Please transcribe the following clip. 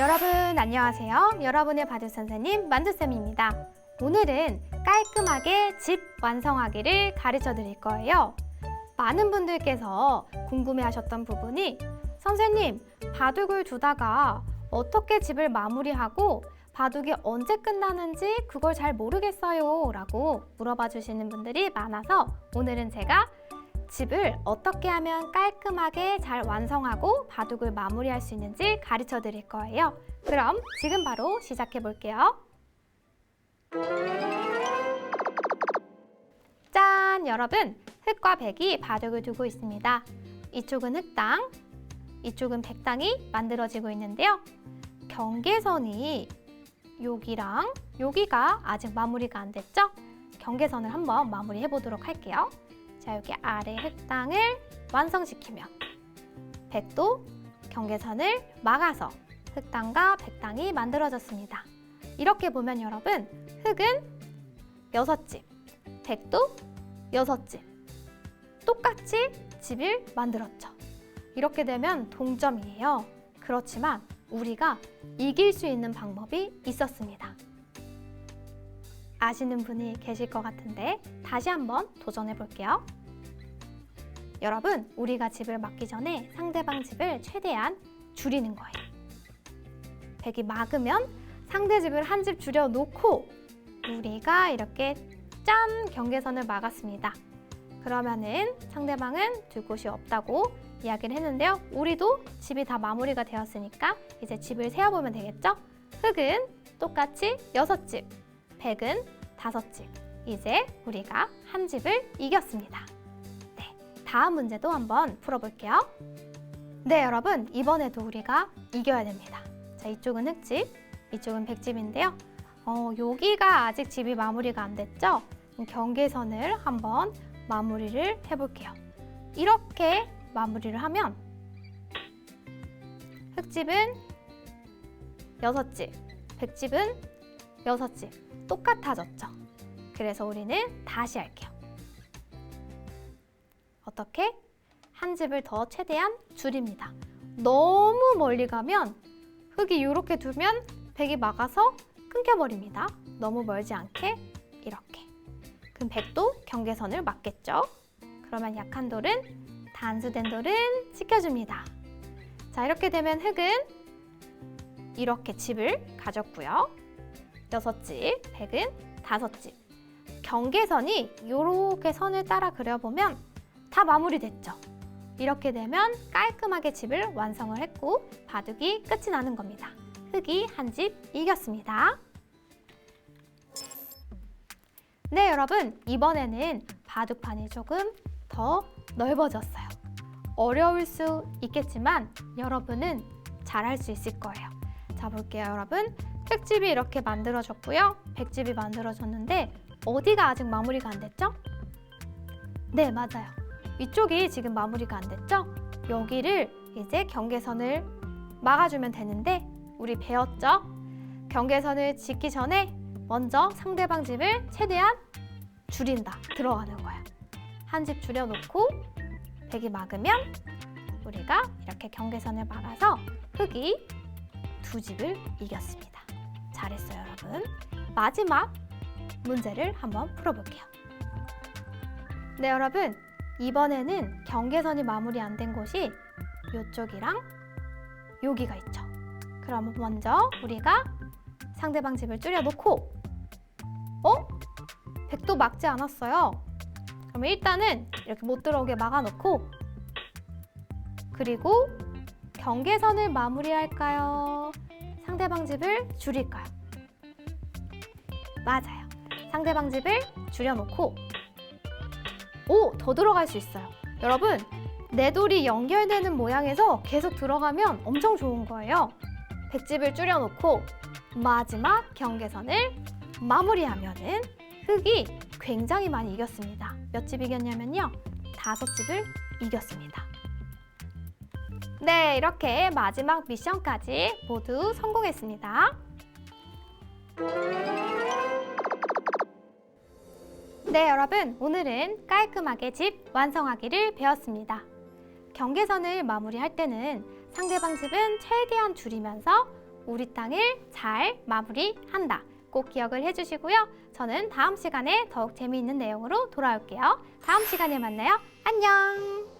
여러분 안녕하세요. 여러분의 바둑 선생님 만두쌤입니다. 오늘은 깔끔하게 집 완성하기를 가르쳐 드릴 거예요. 많은 분들께서 궁금해 하셨던 부분이 선생님, 바둑을 두다가 어떻게 집을 마무리하고 바둑이 언제 끝나는지 그걸 잘 모르겠어요 라고 물어봐 주시는 분들이 많아서 오늘은 제가 집을 어떻게 하면 깔끔하게 잘 완성하고 바둑을 마무리할 수 있는지 가르쳐 드릴 거예요. 그럼 지금 바로 시작해 볼게요. 짠! 여러분, 흑과 백이 바둑을 두고 있습니다. 이쪽은 흑당, 이쪽은 백당이 만들어지고 있는데요. 경계선이 여기랑 여기가 아직 마무리가 안 됐죠? 경계선을 한번 마무리해 보도록 할게요. 자, 여기 아래 흑당을 완성시키면 백도 경계선을 막아서 흑당과 백당이 만들어졌습니다. 이렇게 보면 여러분, 흑은 여섯 집, 백도 여섯 집. 똑같이 집을 만들었죠. 이렇게 되면 동점이에요. 그렇지만 우리가 이길 수 있는 방법이 있었습니다. 아시는 분이 계실 것 같은데 다시 한번 도전해 볼게요. 여러분, 우리가 집을 막기 전에 상대방 집을 최대한 줄이는 거예요. 백이 막으면 상대 집을 한 집 줄여 놓고 우리가 이렇게 짠 경계선을 막았습니다. 그러면은 상대방은 둘 곳이 없다고 이야기를 했는데요. 우리도 집이 다 마무리가 되었으니까 이제 집을 세어보면 되겠죠? 흑은 똑같이 여섯 집, 백은 다섯 집. 이제 우리가 한 집을 이겼습니다. 네, 다음 문제도 한번 풀어볼게요. 네, 여러분 이번에도 우리가 이겨야 됩니다. 자, 이쪽은 흑집, 이쪽은 백집인데요. 어, 여기가 아직 집이 마무리가 안 됐죠? 경계선을 한번 마무리를 해볼게요. 이렇게 마무리를 하면 흑집은 여섯 집, 백집은 여섯 집 똑같아졌죠. 그래서 우리는 다시 할게요. 어떻게? 한 집을 더 최대한 줄입니다. 너무 멀리 가면 흑이 이렇게 두면 백이 막아서 끊겨버립니다. 너무 멀지 않게 이렇게. 그럼 백도 경계선을 막겠죠. 그러면 약한 돌은 단수된 돌은 지켜줍니다. 자 이렇게 되면 흑은 이렇게 집을 가졌고요. 여섯 집, 백은 다섯 집. 경계선이 이렇게 선을 따라 그려보면 다 마무리됐죠. 이렇게 되면 깔끔하게 집을 완성을 했고 바둑이 끝이 나는 겁니다. 흑이 한 집 이겼습니다. 네, 여러분. 이번에는 바둑판이 조금 더 넓어졌어요. 어려울 수 있겠지만 여러분은 잘할 수 있을 거예요. 자, 볼게요, 여러분. 흑집이 이렇게 만들어졌고요. 백집이 만들어졌는데 어디가 아직 마무리가 안 됐죠? 네, 맞아요. 위쪽이 지금 마무리가 안 됐죠? 여기를 이제 경계선을 막아주면 되는데 우리 배웠죠? 경계선을 짓기 전에 먼저 상대방 집을 최대한 줄인다. 들어가는 거야. 한 집 줄여놓고 백이 막으면 우리가 이렇게 경계선을 막아서 흑이 두 집을 이겼습니다. 잘했어요, 여러분. 마지막 문제를 한번 풀어볼게요. 네, 여러분. 이번에는 경계선이 마무리 안 된 곳이 이쪽이랑 여기가 있죠. 그럼 먼저 우리가 상대방 집을 줄여놓고 어? 백도 막지 않았어요. 그럼 일단은 이렇게 못 들어오게 막아놓고 그리고 경계선을 마무리할까요? 상대방 집을 줄일까요? 맞아요. 상대방 집을 줄여놓고 오! 더 들어갈 수 있어요. 여러분, 내 돌이 연결되는 모양에서 계속 들어가면 엄청 좋은 거예요. 백집을 줄여놓고 마지막 경계선을 마무리하면은 흑이 굉장히 많이 이겼습니다. 몇 집 이겼냐면요. 다섯 집을 이겼습니다. 네, 이렇게 마지막 미션까지 모두 성공했습니다. 네, 여러분. 오늘은 깔끔하게 집 완성하기를 배웠습니다. 경계선을 마무리할 때는 상대방 집은 최대한 줄이면서 우리 땅을 잘 마무리한다. 꼭 기억을 해주시고요. 저는 다음 시간에 더욱 재미있는 내용으로 돌아올게요. 다음 시간에 만나요. 안녕!